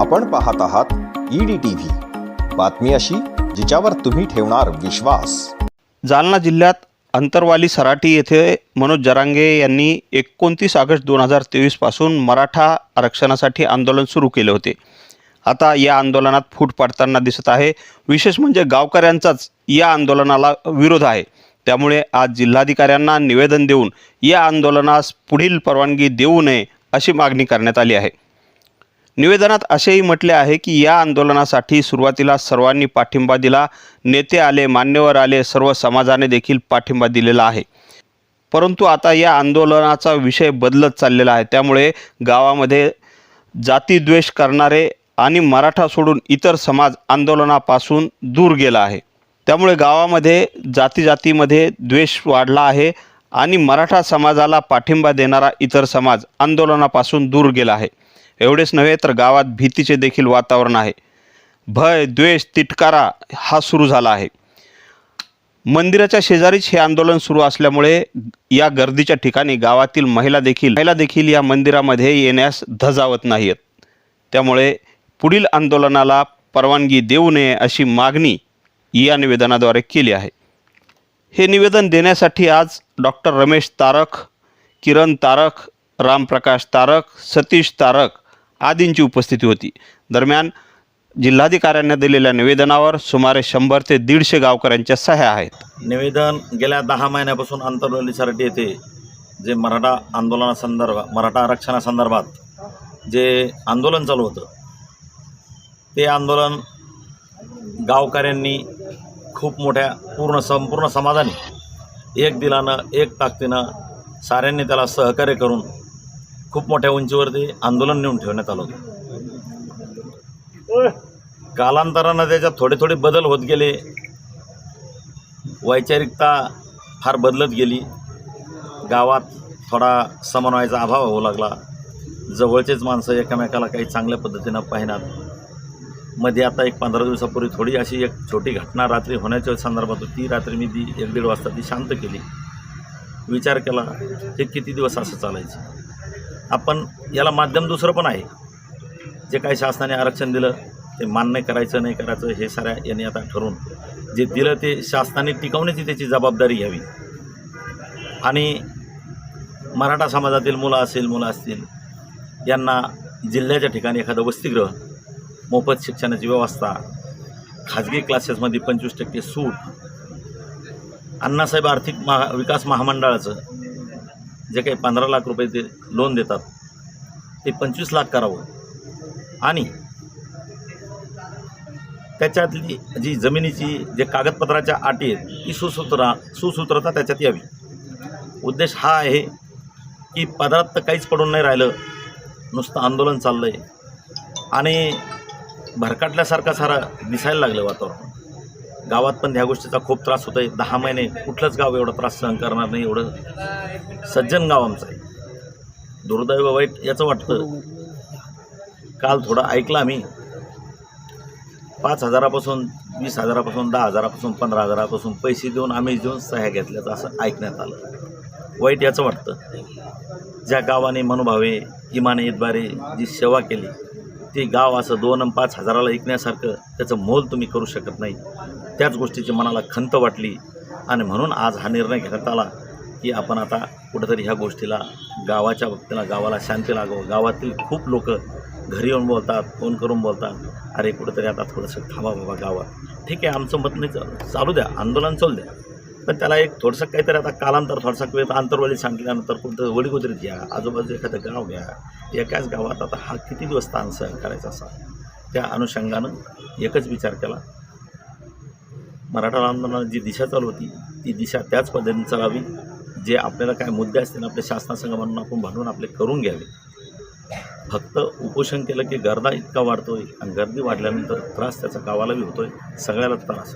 आपण पाहत आहात ईडी टीव्ही बातमी अशी जिच्यावर तुम्ही ठेवणार विश्वास. जालना जिल्ह्यात अंतरवाली सराटी येथे मनोज जरांगे यांनी एकोणतीस ऑगस्ट दोन हजार तेवीसपासून मराठा आरक्षणासाठी आंदोलन सुरू केले होते. आता या आंदोलनात फूट पाडताना दिसत आहे. विशेष म्हणजे गावकऱ्यांचाच या आंदोलनाला विरोध आहे. त्यामुळे आज जिल्हाधिकाऱ्यांना निवेदन देऊन या आंदोलनास पुढील परवानगी देऊ नये अशी मागणी करण्यात आली आहे. निवेदनात असेही म्हटले आहे की या आंदोलनासाठी सुरुवातीला सर्वांनी पाठिंबा दिला. नेते आले मान्यवर आले सर्व समाजाने देखील पाठिंबा दिलेला आहे. परंतु आता या आंदोलनाचा विषय बदलत चाललेला आहे. त्यामुळे गावामध्ये जातीद्वेष करणारे आणि मराठा सोडून इतर समाज आंदोलनापासून दूर गेला आहे. त्यामुळे गावामध्ये जाती जातीमध्ये द्वेष वाढला आहे आणि मराठा समाजाला पाठिंबा देणारा इतर समाज आंदोलनापासून दूर गेला आहे. एवढेच नव्हे तर गावात भीतीचे देखील वातावरण आहे. भय द्वेष तिटकारा हा सुरू झाला आहे. मंदिराच्या शेजारीच हे आंदोलन सुरू असल्यामुळे या गर्दीच्या ठिकाणी गावातील महिला देखील महिला देखील या मंदिरामध्ये येण्यास धजावत नाहीत त्यामुळे पुढील आंदोलनाला परवानगी देऊ नये अशी मागणी या निवेदनाद्वारे केली आहे. हे निवेदन देण्यासाठी आज डॉक्टर रमेश तारक किरण तारक रामप्रकाश तारक सतीश तारक आदींची उपस्थिती होती. दरम्यान जिल्हाधिकाऱ्यांनी दिलेल्या निवेदनावर सुमारे शंभर ते दीडशे गावकऱ्यांच्या सह्या आहेत. निवेदन गेल्या दहा महिन्यापासून आंतरवली येते येथे जे मराठा आंदोलनासंदर्भात मराठा आरक्षणासंदर्भात जे आंदोलन चालू होतं ते आंदोलन गावकऱ्यांनी खूप मोठ्या पूर्ण संपूर्ण समाजाने एक दिलानं एक ताकदीनं साऱ्यांनी त्याला सहकार्य करून खूप मोठ्या उंचीवरती आंदोलन नेऊन ठेवण्यात आलं होतं. कालांतरानं त्याच्यात थोडे थोडे बदल होत गेले. वैचारिकता फार बदलत गेली. गावात थोडा समन्वयाचा अभाव होऊ लागला. जवळचेच माणसं एकमेकाला काही चांगल्या पद्धतीनं पाहिनात. मध्ये आता एक पंधरा दिवसापूर्वी थोडी अशी एक छोटी घटना रात्री होण्याच्या संदर्भात होती. ती रात्री मी ती एक दीड वाजता ती शांत केली. विचार केला हे किती दिवस असं चालायचं? आपण याला माध्यम दुसरं पण आहे. जे काही शासनाने आरक्षण दिलं ते मान्य करायचं नाही करायचं हे साऱ्या यांनी आता ठरवून जे दिलं ते शासनाने टिकवण्याची त्याची जबाबदारी घ्यावी. आणि मराठा समाजातील मुलं असेल मुलं असतील यांना जिल्ह्याच्या ठिकाणी एखादं वसतिगृह मोफत शिक्षणाची व्यवस्था खाजगी क्लासेसमध्ये पंचवीस टक्के सूट अण्णासाहेब आर्थिक महा विकास महामंडळाचं जे काही पंधरा लाख रुपये ते लोन देतात ते पंचवीस लाख करावं. आणि त्याच्यातली जी जमिनीची जे कागदपत्राच्या अटी आहेत ती सुसूत्रा सुसूत्रता त्याच्यात यावी. उद्देश हा आहे की पदरात तर काहीच पडून नाही राहिलं नुसतं आंदोलन चाललं आहे आणि भरकाटल्यासारखा सारा दिसायला लागलं वातावरण. गावात पण ह्या गोष्टीचा खूप त्रास होतो आहे दहा महिने कुठलंच गाव एवढा त्रास सहन करणार नाही एवढं सज्जन गाव आमचं आहे. दुर्दैव वाईट याचं वाटतं. काल थोडं ऐकलं आम्ही. पाच हजारापासून वीस हजारापासून दहा हजारापासून पंधरा हजारापासून पैसे देऊन आम्ही देऊन सह्या घेतल्याचं असं ऐकण्यात आलं. वाईट याचं वाटतं. ज्या गावाने मनोभावे इमाने इतबारे जी सेवा केली ते गाव असं दोन पाच हजाराला ऐकण्यासारखं त्याचं मोल तुम्ही करू शकत नाही. त्याच गोष्टीची मनाला खंत वाटली. आणि म्हणून आज हा निर्णय घेण्यात आला की आपण आता कुठंतरी ह्या गोष्टीला गावाच्या बाबतीला गावाला शांती लागावं. गावातील खूप लोक घरी येऊन बोलतात फोन करून बोलतात. अरे कुठंतरी आता थोडंसं थांबा बाबा गावात. ठीक आहे आमचं मत नाही चालू चालू द्या आंदोलन चालू द्या. पण त्याला एक थोडंसं काहीतरी आता कालांतर थोडासा वेळ अंतरवाली सांगितल्यानंतर कुठं वडीगोदरीत घ्या आजूबाजू एखादं गाव घ्या. एकाच गावात आता हा किती दिवस ताण सहन करायचा असा? त्या अनुषंगानं एकच विचार केला. मराठा आंदोलनाची जी दिशा चालू होती ती दिशा त्याच पद्धतीने चालावी. जे आपल्याला काय मुद्दे असतील आपल्या शासनासंग म्हणून आपण भांडून आपले करून घ्यावे. फक्त उपोषण केलं की गर्दा इतका वाढतो आहे आणि गर्दी वाढल्यानंतर त्रास त्याचा गावाला होतो आहे सगळ्याला त्रास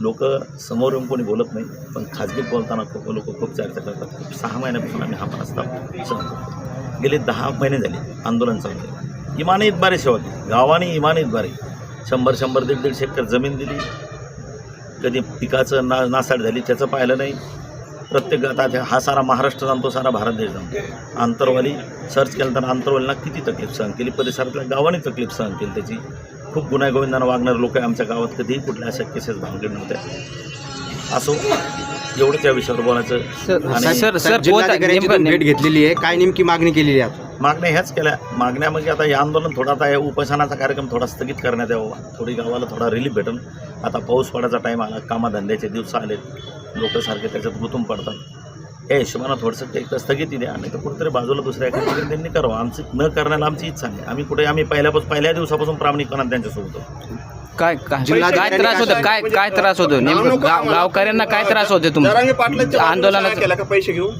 लोक समोर येऊन कोणी बोलत नाही पण खाजगीत बोलताना खूप लोक खूप चर्चा करतात. खूप सहा महिन्यापासून आम्ही हा प्रस्ताव सांगतो गेले दहा महिने झाले आंदोलन चालू आहे. इमानी इतबारे सेवा केली गावाने इमानी इतबारे शंभर शंभर दीड दीडशे एकर जमीन दिली. कधी पिकाचं ना नासाड झाली त्याचं पाहिलं नाही. प्रत्येक आता हा सारा महाराष्ट्र जाणतो सारा भारत देश जाणतो आंतरवाली सर्च केलं तर आंतरवालीला किती तकलीफ सहन केली? परिसरातल्या गावाने तकलीफ सहन केली त्याची. खूप गुन्ह्यागोविंदानं वागणारे लोक आमच्या गावात कधीही कुठल्या अशा केसेस भानगड नव्हत्या. असो एवढंच या विषयावर बोलायचं. आणि सर सर जिल्हाधिकाऱ्यांची तुम्ही भेट घेतलेली आहे. काय नेमकी मागणी केलेली आहे? मागण्या ह्याच केल्या. मागण्या म्हणजे आता हे आंदोलन थोडा आता हे उपोषणाचा कार्यक्रम थोडा स्थगित करण्यात यावा. थोडी गावाला थोडा रिलीफ भेटेल आता पाऊस पडायचा टाईम आला कामाधंद्याचे दिवस आले लोक सारखे त्याच्यात गुंतून पडतात. या हिशोबानं थोडंसं ते एक तर स्थगिती द्या. आणि तर कुठेतरी बाजूला दुसऱ्या एका ठिकाणी त्यांनी करावं. आमची न करण्याला आमची इच्छा नाही. आम्ही कुठे आम्ही पहिल्यापासून पहिल्या दिवसापासून प्रामाणिकपणात त्यांच्यासोबत होतो. काय काय त्रास होतो काय काय त्रास होतो नेमकं गावकऱ्यांना काय त्रास होतो आंदोलनात आंदोलनाचं केला का पैसे घेऊन?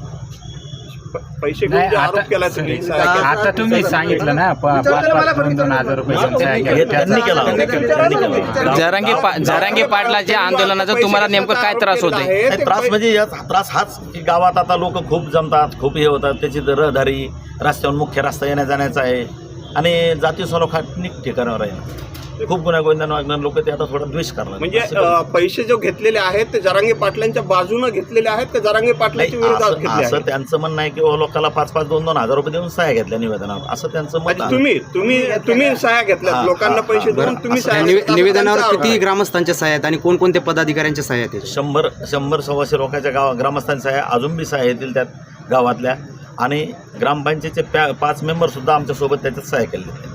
पैसे घेऊन नाही, जे आता- आरोप केला तुम्ही केला. आता तुम्ही सांगितलं ना प- पाच पाच दोन दोन हजार रुपये तुमच्या हे ह्याच्यात. त्यांनी केला. त्यांनी केला. जरांगे पा जरांगे पाटलाच्या आंदोलनाचा तुम्हाला नेमकं काय त्रास होतोय? आहे, नाही, ते त्रास म्हणजे याच त्रास हाच की गावात आता लोक खूप जमतात खूप हे होतात. त्याची रहदारी रस्त्यावर मुख्य रस्ता येण्या जाण्याचा आहे. आणि जाती सलोखानिक ठिकाणावर आहे खूप गुन्ह्यागोविंदानं वागणार लोक ते आता थोडा द्वेष करणार. म्हणजे पैसे जो घेतलेले आहेत ते जरांगे पाटलांच्या बाजूने घेतलेले आहेत का जरांगे पाटलांच्या विरोधात असं त्यांचं म्हणणं आहे की लोकांना पाच पाच दोन दोन हजार रुपये देऊन सहाय्या घेतल्या निवेदनावर. असं त्यांचं मत म्हणजे आहे. तुम्ही तुम्ही तुम्ही सहाय्या घेतल्यात. हा, लोकांना हा, पैसे हा, देऊन. तुम्ही सहाय्या निवेदनावर किती. ग्रामस्थांच्या सह्या आहेत आणि कोणकोणत्या पदाधिकाऱ्यांच्या सह्या आहेत शंभर शंभर सव्वाशे लोकांच्या गाव ग्रामस्थांच्या सहाय्या अजून बी सहाय्या येतील त्यात गावातल्या. आणि ग्रामपंचायतचे प्या पाच मेंबरसुद्धा आमच्यासोबत त्याच्यात सहाय्य केले